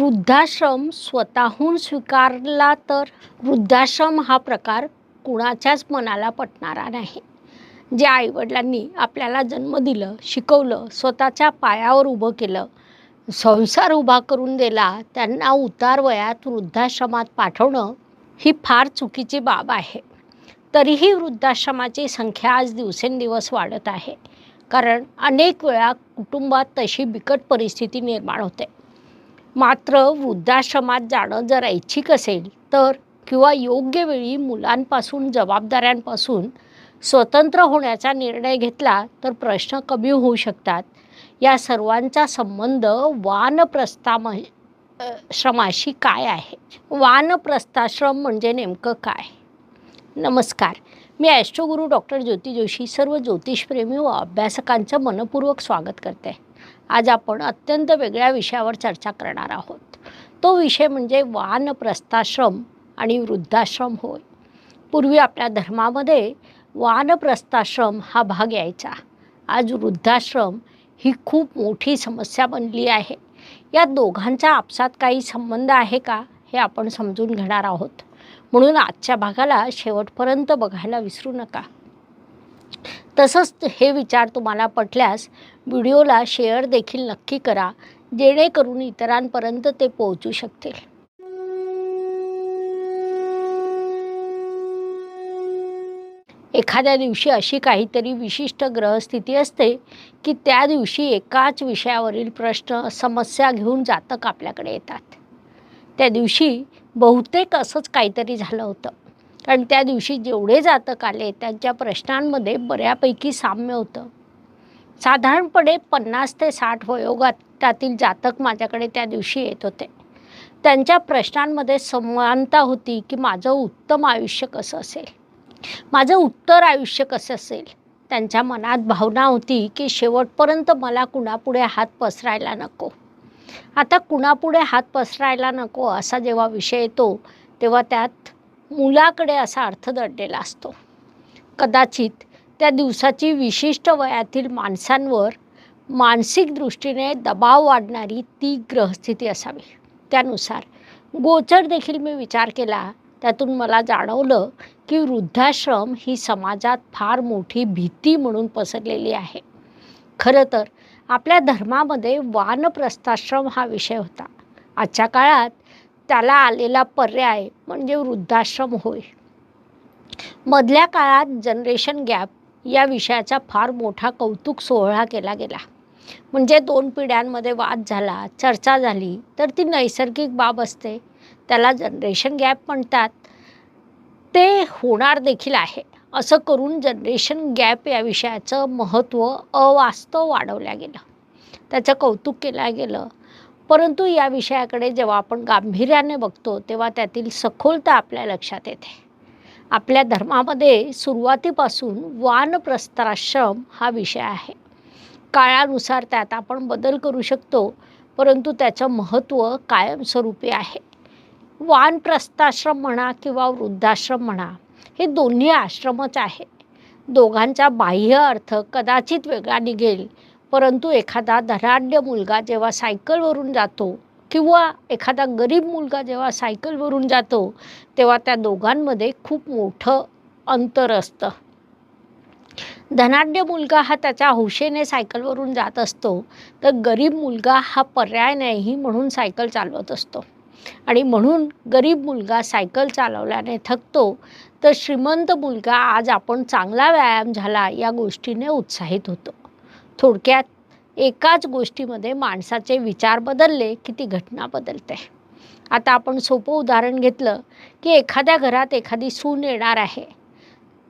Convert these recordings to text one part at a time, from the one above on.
वृद्धाश्रम स्वतःहून स्वीकारला तर वृद्धाश्रम हा प्रकार कुणाच्याच मनाला पटणारा नाही. ज्या आईवडिलांनी आपल्याला जन्म दिलं शिकवलं स्वतःच्या पायावर उभं केलं संसार उभा करून दिला त्यांना उतार वयात वृद्धाश्रमात पाठवणं ही फार चुकीची बाब आहे. तरीही वृद्धाश्रमाची संख्या आज दिवसेंदिवस वाढत आहे. कारण अनेक वेळा कुटुंबात तशी बिकट परिस्थिती निर्माण होते. मात्र वृद्धाश्रमात जाणं जर ऐच्छिक असेल तर किंवा योग्य वेळी मुलांपासून जबाबदाऱ्यांपासून स्वतंत्र होण्याचा निर्णय घेतला तर प्रश्न कमी होऊ शकतात. या सर्वांचा संबंध वानप्रस्थाम श्रमाशी काय आहे? वानप्रस्थाश्रम म्हणजे नेमकं काय? नमस्कार. मी ॲस्ट्रोगुरू डॉक्टर ज्योती जोशी सर्व ज्योतिषप्रेमी व अभ्यासकांचं मनपूर्वक स्वागत करते. आज आपण अत्यंत वेगळ्या विषयावर चर्चा करणार आहोत. तो विषय म्हणजे वानप्रस्थाश्रम आणि वृद्धाश्रम होय. पूर्वी आपल्या धर्मामध्ये वानप्रस्थाश्रम हा भाग यायचा. आज वृद्धाश्रम ही खूप मोठी समस्या बनली आहे. या दोघांचा आपसात काही संबंध आहे का हे आपण समजून घेणार आहोत. म्हणून आजच्या भागाला शेवटपर्यंत बघायला विसरू नका. तसंच हे विचार तुम्हाला पटल्यास व्हिडिओला शेअर देखील नक्की करा जेणेकरून इतरांपर्यंत ते पोहोचू शकतील. एखाद्या दिवशी अशी काहीतरी विशिष्ट ग्रहस्थिती असते की त्या दिवशी एकाच विषयावरील प्रश्न समस्या घेऊन जातक आपल्याकडे येतात. त्या दिवशी बहुतेक असंच काहीतरी झालं होतं. कारण त्या दिवशी जेवढे जातक आले त्यांच्या प्रश्नांमध्ये बऱ्यापैकी साम्य होतं. साधारणपणे पन्नास ते साठ वयोगटातील जातक माझ्याकडे त्या दिवशी येत होते. त्यांच्या प्रश्नांमध्ये समानता होती की माझं उत्तम आयुष्य कसं असेल? माझं उत्तर आयुष्य कसं असेल? त्यांच्या मनात भावना होती की शेवटपर्यंत मला कुणापुढे हात पसरायला नको. आता कुणापुढे हात पसरायला नको असा जेव्हा विषय येतो तेव्हा त्यात मुलाकडे असा अर्थ दडलेला असतो. कदाचित त्या दिवसाची विशिष्ट वयातील माणसांवर मानसिक दृष्टीने दबाव वाढणारी ती ग्रहस्थिती असावी. त्यानुसार गोचर देखील मी विचार केला. त्यातून मला जाणवलं की वृद्धाश्रम ही समाजात फार मोठी भीती म्हणून पसरलेली आहे. खरं तर आपल्या धर्मामध्ये वानप्रस्थाश्रम हा विषय होता. आजच्या काळात त्याला आलेला पर्याय म्हणजे वृद्धाश्रम होय. मधल्या काळात जनरेशन गॅप या विषयाचा फार मोठा कौतुक सोहळा केला गेला. म्हणजे दोन पिढ्यांमध्ये वाद झाला चर्चा झाली तर ती नैसर्गिक बाब असते. त्याला जनरेशन गॅप म्हणतात. ते होणार देखील आहे. असं करून जनरेशन गॅप या विषयाचं महत्त्व अवास्तव वाढवलं गेलं. त्याचं कौतुक केलं गेलं. परंतु या विषयाकडे जेव्हा आपण गांभीर्याने बघतो तेव्हा त्यातील सखोलता आपल्या लक्षात येते. आपल्या धर्मामध्ये सुरुवातीपासून वानप्रस्थाश्रम हा विषय आहे. काळानुसार त्यात आपण बदल करू शकतो परंतु त्याचं महत्त्व कायमस्वरूपी आहे. वानप्रस्थाश्रम म्हणा किंवा वृद्धाश्रम म्हणा हे दोन्ही आश्रमच आहे. दोघांचा बाह्य अर्थ कदाचित वेगळा निघेल परंतु एखादा धनाढ्य मुलगा जेव्हा सायकलवरून जातो किंवा एखादा गरीब मुलगा जेव्हा सायकलवरून जातो तेव्हा त्या दोघांमध्ये खूप मोठं अंतर असतं. धनाढ्य मुलगा हा त्याच्या हौशेने सायकलवरून जात असतो तर गरीब मुलगा हा पर्याय नाही म्हणून सायकल चालवत असतो. आणि म्हणून गरीब मुलगा सायकल चालवल्याने थकतो तर श्रीमंत मुलगा आज आपण चांगला व्यायाम झाला या गोष्टीने उत्साहित होतो. थोडक्यात एकाच गोष्टीमध्ये माणसाचे विचार बदलले की ती घटना बदलते. आता आपण सोपं उदाहरण घेतलं की एखाद्या घरात एखादी सून येणार आहे.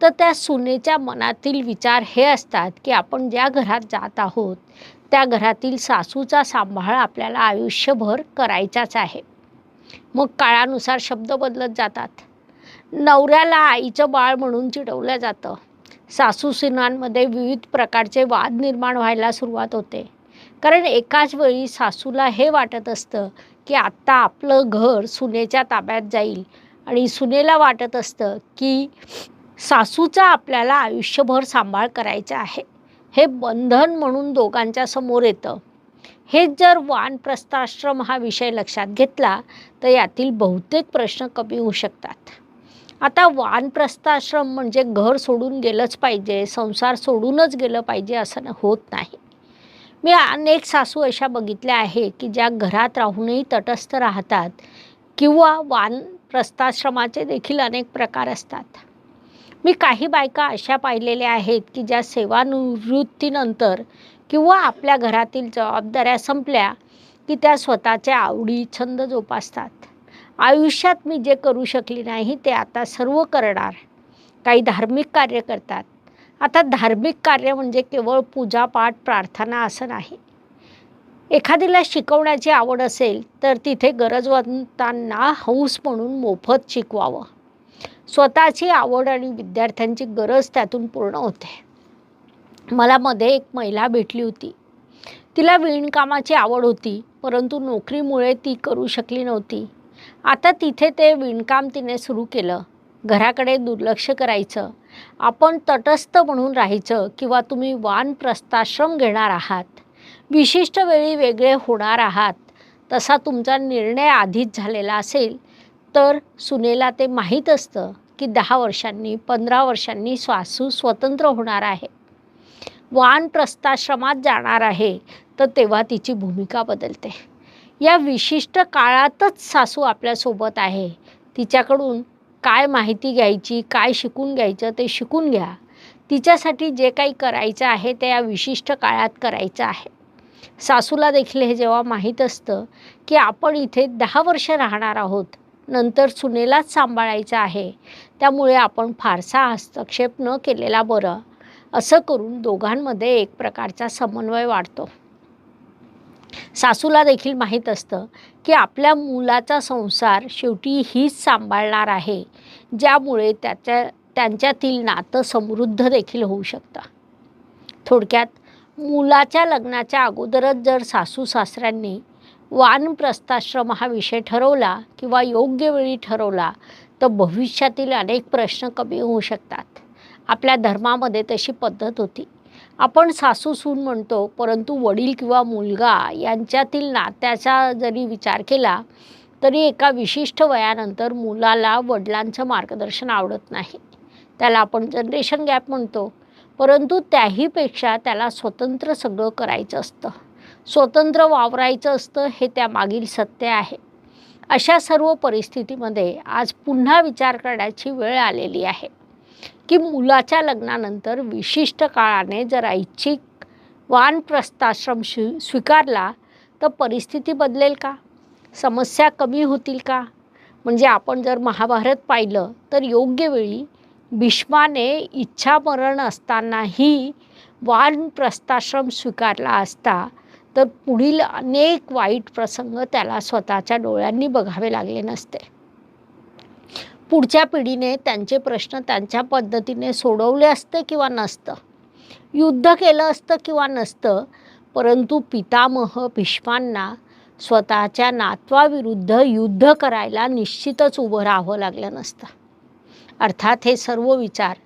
तर त्या सुनेच्या मनातील विचार हे असतात की आपण ज्या घरात जात आहोत त्या घरातील सासूचा सांभाळ आपल्याला आयुष्यभर करायचाच आहे. मग काळानुसार शब्द बदलत जातात. नवऱ्याला आईचं बाळ म्हणून चिडवलं जातं. सासूसिनांमध्ये विविध प्रकारचे वाद निर्माण व्हायला सुरुवात होते. कारण एकाच वेळी सासूला हे वाटत असतं की आत्ता आपलं घर सुनेच्या ताब्यात जाईल आणि सुनेला वाटत असतं की सासूचा आपल्याला आयुष्यभर सांभाळ करायचा आहे. हे बंधन म्हणून दोघांच्या समोर येतं. हेच जर वानप्रस्थाश्रम हा विषय लक्षात घेतला तर यातील बहुतेक प्रश्न कमी होऊ शकतात. आता वानप्रस्थाश्रम म्हणजे घर सोडून गेलंच पाहिजे संसार सोडूनच गेलं पाहिजे असं होत नाही. मी अनेक सासू अशा बघितल्या आहे की ज्या घरात राहूनही तटस्थ राहतात किंवा वानप्रस्थाश्रमाचे देखील अनेक प्रकार असतात. मी काही बायका अशा पाहिलेल्या आहेत की ज्या सेवानिवृत्तीनंतर किंवा आपल्या घरातील जबाबदाऱ्या संपल्या की त्या स्वतःच्या आवडी छंद जोपासतात. आयुष्यात मी जे करू शकली नाही ते आता सर्व करणार. काही धार्मिक कार्य करतात. आता धार्मिक कार्य म्हणजे केवळ पूजापाठ प्रार्थना असं नाही. एखादीला शिकवण्याची आवड असेल तर तिथे गरजवंतांना हौस म्हणून मोफत शिकवावं. स्वतःची आवड आणि विद्यार्थ्यांची गरज त्यातून पूर्ण होते. मला मध्ये एक महिला भेटली होती. तिला विणकामाची आवड होती परंतु नोकरीमुळे ती करू शकली नव्हती. आता तिथे ते विणकाम तिने सुरू केलं. घराकडे दुर्लक्ष करायचं. आपण तटस्थ म्हणून राहायचं किंवा तुम्ही वानप्रस्थाश्रम घेणार आहात. विशिष्ट वेळी वेगळे होणार आहात. तसा तुमचा निर्णय आधीच झालेला असेल तर सुनेला ते माहीत असतं की दहा वर्षांनी पंधरा वर्षांनी सासू स्वतंत्र होणार आहे. वानप्रस्थाश्रमात जाणार आहे तर तेव्हा तिची भूमिका बदलते. या विशिष्ट काळातच सासू आपल्यासोबत आहे. तिच्याकडून काय माहिती घ्यायची काय शिकून घ्यायचं ते शिकून घ्या. तिच्यासाठी जे काही करायचं आहे ते या विशिष्ट काळात करायचं आहे. सासूला देखील हे जेव्हा माहीत असतं की आपण इथे दहा वर्ष राहणार आहोत नंतर सुनेलाच सांभाळायचं आहे त्यामुळे आपण फारसा हस्तक्षेप न केलेला बरं. असं करून दोघांमध्ये एक प्रकारचा समन्वय वाढतो. सासूला देखील माहीत असतं की आपल्या मुलाचा संसार शेवटी हीच सांभाळणार आहे ज्यामुळे त्याच्या त्यांच्यातील नातं समृद्ध देखील होऊ शकतं. थोडक्यात मुलाच्या लग्नाच्या अगोदरच जर सासू सासऱ्यांनी वानप्रस्थाश्रम हा विषय ठरवला किंवा योग्य वेळी ठरवला तर भविष्यातील अनेक प्रश्न कमी होऊ शकतात. आपल्या धर्मामध्ये तशी पद्धत होती. आपण सासू सून म्हणतो परंतु वडील किंवा मुलगा यांच्यातील नात्याचा जरी विचार केला तरी एका विशिष्ट वयानंतर मुलाला वडिलांचं मार्गदर्शन आवडत नाही. त्याला आपण जनरेशन गॅप म्हणतो परंतु त्याहीपेक्षा त्याला स्वतंत्र सगळं करायचं असतं. स्वतंत्र वावरायचं असतं हे त्यामागील सत्य आहे. अशा सर्व परिस्थितीमध्ये आज पुन्हा विचार करण्याची वेळ आलेली आहे. की मुलाच्या लग्नानंतर विशिष्ट काळाने जर ऐच्छिक वानप्रस्थाश्रम स्वी स्वीकारला तर परिस्थिती बदलेल का? समस्या कमी होतील का? म्हणजे आपण जर महाभारत पाहिलं तर योग्य वेळी भीष्माने इच्छामरण असतानाही वानप्रस्थाश्रम स्वीकारला असता तर पुढील अनेक वाईट प्रसंग त्याला स्वतःच्या डोळ्यांनी बघावे लागले नसते. पुढच्या पिढीने त्यांचे प्रश्न त्यांच्या पद्धतीने सोडवले असते किंवा नसतं? युद्ध केलं असतं किंवा नसतं परंतु पितामह भीष्मांना स्वतःच्या नातवाविरुद्ध युद्ध करायला निश्चितच उभं राहावं लागलं नसतं. अर्थात हे सर्व विचार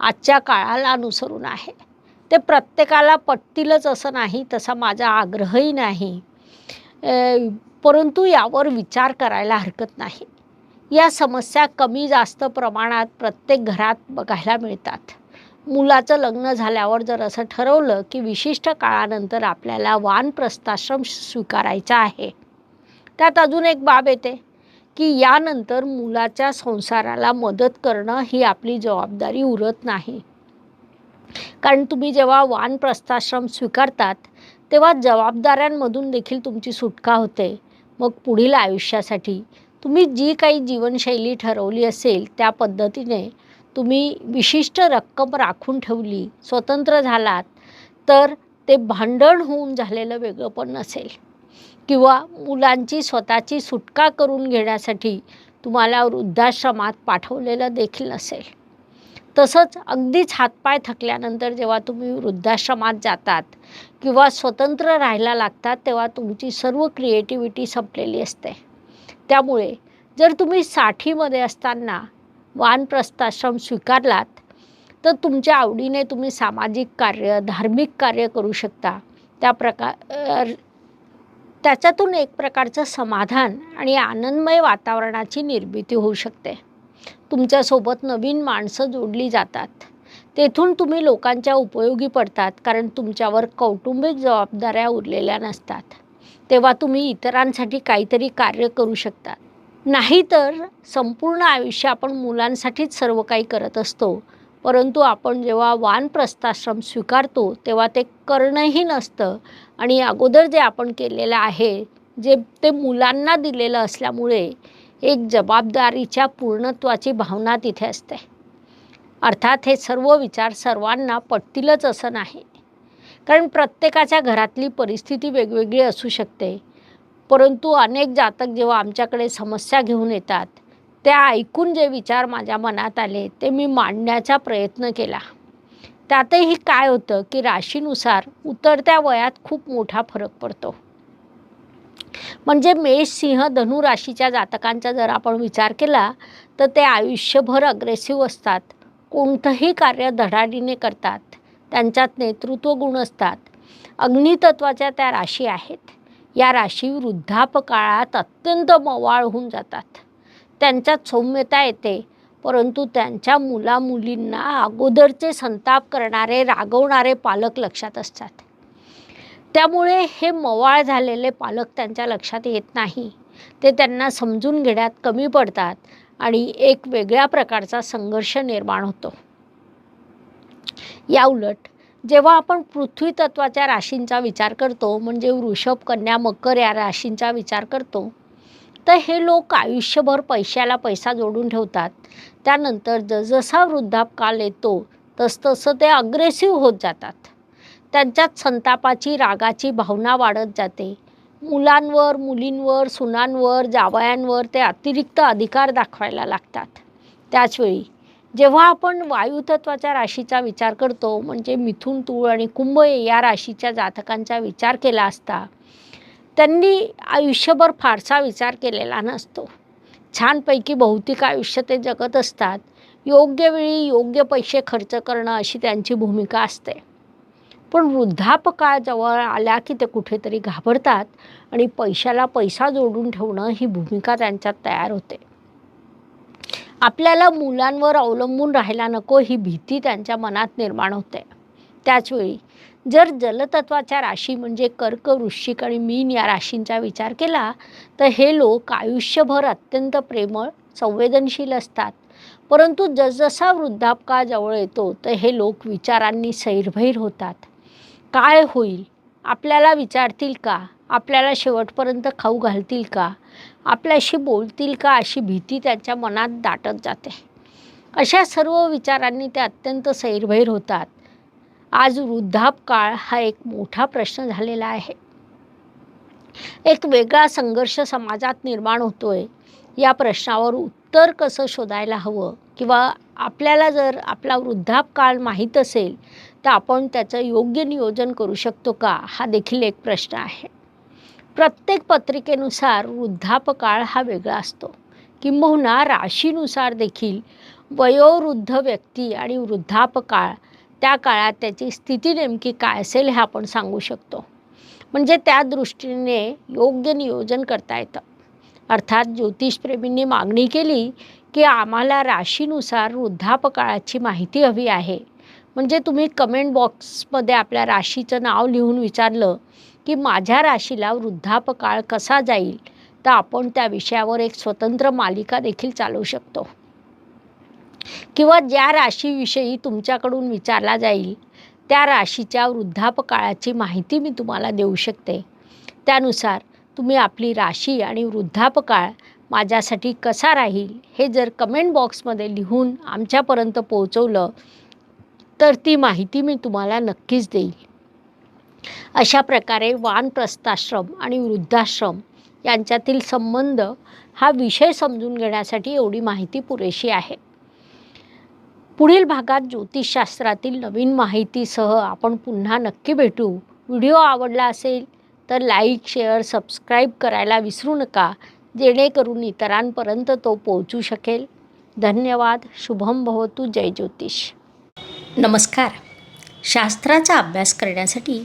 आजच्या काळाला अनुसरून आहे. ते प्रत्येकाला पटतीलच असं नाही तसा माझा आग्रहही नाही. परंतु यावर विचार करायला हरकत नाही. या समस्या कमी जास्त प्रमाणात प्रत्येक घरात बघायला मिळतात. मुलाचं लग्न झाल्यावर जर असं ठरवलं की विशिष्ट काळानंतर आपल्याला वानप्रस्थाश्रम स्वीकारायचा आहे. त्यात अजून एक बाब येते की यानंतर मुलाच्या संसाराला मदत करणं ही आपली जबाबदारी उरत नाही. कारण तुम्ही जेव्हा वानप्रस्थाश्रम स्वीकारतात तेव्हा जबाबदाऱ्यांमधून देखील तुमची सुटका होते. मग पुढील आयुष्यासाठी तुम्ही जी काही जीवनशैली ठरवली असेल त्या पद्धतीने तुम्ही विशिष्ट रक्कम राखून ठेवली स्वतंत्र झालात तर ते भांडण होऊन झालेलं वेगळं पण नसेल. किंवा मुलांची स्वतःची सुटका करून घेण्यासाठी तुम्हाला वृद्धाश्रमात पाठवलेलं देखील नसेल. तसंच अगदीच हातपाय थकल्यानंतर जेव्हा तुम्ही वृद्धाश्रमात जातात किंवा स्वतंत्र राहायला लागतात तेव्हा तुमची सर्व क्रिएटिव्हिटी संपलेली असते. त्यामुळे जर तुम्ही साठीमध्ये असताना वानप्रस्थाश्रम स्वीकारलात तर तुमच्या आवडीने तुम्ही सामाजिक कार्य धार्मिक कार्य करू शकता. त्या प्रकार त्याच्यातून एक प्रकारचं समाधान आणि आनंदमय वातावरणाची निर्मिती होऊ शकते. तुमच्यासोबत नवीन माणसं जोडली जातात. तेथून तुम्ही लोकांच्या उपयोगी पडतात कारण तुमच्यावर कौटुंबिक जबाबदाऱ्या उरलेल्या नसतात. तेव्हा तुम्ही इतरांसाठी काहीतरी कार्य करू शकता. नाहीतर संपूर्ण आयुष्य आपण मुलांसाठीच सर्व काही करत असतो. परंतु आपण जेव्हा वानप्रस्थाश्रम स्वीकारतो तेव्हा ते करणंही नसतं. आणि अगोदर जे आपण केलेलं आहे जे ते मुलांना दिलेलं असल्यामुळे एक जबाबदारीच्या पूर्णत्वाची भावना तिथे असते. अर्थात हे सर्व विचार सर्वांना पटतीलच असं नाही. कारण प्रत्येकाच्या घरातली परिस्थिती वेगवेगळी असू शकते. परंतु अनेक जातक जेव्हा आमच्याकडे समस्या घेऊन येतात त्या ऐकून जे विचार माझ्या मनात आले ते मी मांडण्याचा प्रयत्न केला. त्यातही काय होतं की राशीनुसार उतरत्या वयात खूप मोठा फरक पडतो. म्हणजे मेष सिंह धनु राशीच्या जातकांचा जर आपण विचार केला तर ते आयुष्यभर अग्रेसिव्ह असतात. कोणतंही कार्य धडाडीने करतात. त्यांच्यात नेतृत्व गुण असतात. अग्नितत्वाच्या त्या राशी आहेत. या राशी वृद्धापकाळात अत्यंत मवाळ होऊन जातात. त्यांच्यात सौम्यता येते. परंतु त्यांच्या मुलामुलींना अगोदरचे संताप करणारे रागवणारे पालक लक्षात असतात. त्यामुळे हे मवाळ झालेले पालक त्यांच्या लक्षात येत नाही. ते त्यांना समजून घेण्यात कमी पडतात आणि एक वेगळ्या प्रकारचा संघर्ष निर्माण होतो. या उलट जेव्हा आपण पृथ्वी तत्वाच्या राशींचा विचार करतो म्हणजे वृषभ कन्या मकर या राशींचा विचार करतो तर हे लोक आयुष्यभर पैशाला पैसा जोडून ठेवतात. त्यानंतर जसजसा वृद्धापकाल येतो तसतसं ते अग्रेसिव्ह होत जातात. त्यांच्यात संतापाची रागाची भावना वाढत जाते. मुलांवर मुलींवर सुनांवर जावयांवर ते अतिरिक्त अधिकार दाखवायला लागतात. त्याचवेळी जेव्हा आपण वायुतत्वाच्या राशीचा विचार करतो म्हणजे मिथुन तूळ आणि कुंभ या राशीच्या जातकांचा विचार केला असता त्यांनी आयुष्यभर फारसा विचार केलेला नसतो. छानपैकी भौतिक आयुष्य ते जगत असतात. योग्य वेळी योग्य पैसे खर्च करणं अशी त्यांची भूमिका असते. पण वृद्धापकाळजवळ आल्या की ते कुठेतरी घाबरतात आणि पैशाला पैसा जोडून ठेवणं ही भूमिका त्यांच्यात तयार होते. आपल्याला मुलांवर अवलंबून राहायला नको ही भीती त्यांच्या मनात निर्माण होते. त्याचवेळी जर जलतत्वाच्या राशी म्हणजे कर्क वृश्चिक आणि मीन या राशींचा विचार केला तर हे लोक आयुष्यभर अत्यंत प्रेमळ संवेदनशील असतात. परंतु जसजसा वृद्धापकाळ जवळ येतो तर हे लोक विचारांनी सैरभैर होतात. काय होईल? आपल्याला विचारतील का? आपल्याला शेवटपर्यंत खाऊ घालतील का? आपल्याशी बोलतील का अशी भीती त्यांच्या मनात दाटत जाते. अशा सर्व विचारांनी ते अत्यंत सैरभैर होतात. आज वृद्धापकाळ हा एक मोठा प्रश्न झालेला आहे. एक वेगळा संघर्ष समाजात निर्माण होतोय. या प्रश्नावर उत्तर कसं शोधायला हवं? किंवा आपल्याला जर आपला वृद्धापकाळ माहीत असेल तर आपण त्याचं योग्य नियोजन करू शकतो का? हा देखील एक प्रश्न आहे. प्रत्येक पत्रिकेनुसार वृद्धापकाळ हा वेगळा असतो. किंबहुना राशीनुसार देखील वयोवृद्ध व्यक्ती आणि वृद्धापकाळ त्या काळात त्याची स्थिती नेमकी काय असेल हे आपण सांगू शकतो. म्हणजे त्या दृष्टीने योग्य नियोजन करता येतं. अर्थात ज्योतिषप्रेमींनी मागणी केली की आम्हाला राशीनुसार वृद्धापकाळाची माहिती हवी आहे. म्हणजे तुम्ही कमेंट बॉक्समध्ये आपल्या राशीचं नाव लिहून विचारलं की माझ्या राशीला वृद्धापकाळ कसा जाईल? तर आपण त्या विषयावर एक स्वतंत्र मालिका देखील चालवू शकतो. किंवा ज्या राशीविषयी तुमच्याकडून विचारला जाईल त्या राशीच्या वृद्धापकाळाची माहिती मी तुम्हाला देऊ शकते. त्यानुसार तुम्ही आपली राशी आणि वृद्धापकाळ माझ्यासाठी कसा राहील हे जर कमेंट बॉक्समध्ये लिहून आमच्यापर्यंत पोहोचवलं तर ती माहिती मी तुम्हाला नक्कीच देईल. अशा प्रकारे वानप्रस्थाश्रम आणि वृद्धाश्रम यांच्यातील संबंध हा विषय समजून घेण्यासाठी एवढी माहिती पुरेशी आहे. पुढील भागात ज्योतिषशास्त्रातील नवीन माहितीसह आपण पुन्हा नक्की भेटू. व्हिडिओ आवडला असेल तर लाईक शेअर सबस्क्राईब करायला विसरू नका जेणेकरून इतरांपर्यंत तो पोहोचू शकेल. धन्यवाद. शुभम भवतु. जय ज्योतिष. नमस्कार. शास्त्राचा अभ्यास करण्यासाठी